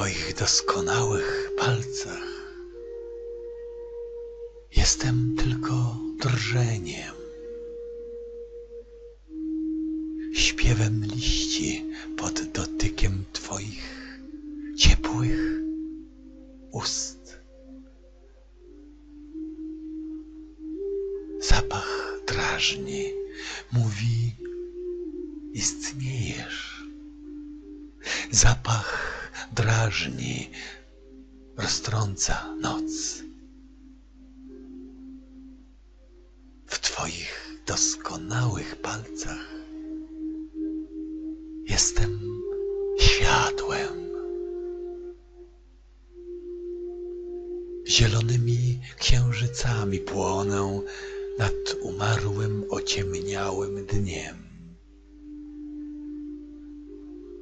Twoich doskonałych palcach jestem tylko drżeniem, śpiewem liści pod dotykiem Twoich ciepłych ust. Zapach drażni, mówi, istniejesz. Zapach drażni, roztrąca noc. W Twoich doskonałych palcach jestem światłem. Zielonymi księżycami płonę nad umarłym, ociemniałym dniem.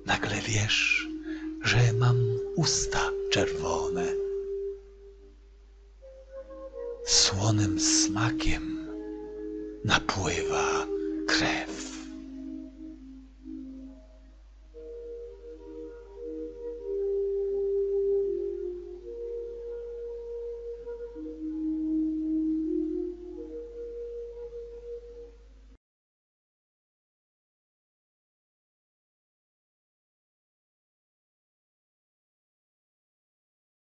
Nagle wiesz, że mam usta czerwone. Słonym smakiem napływa krew.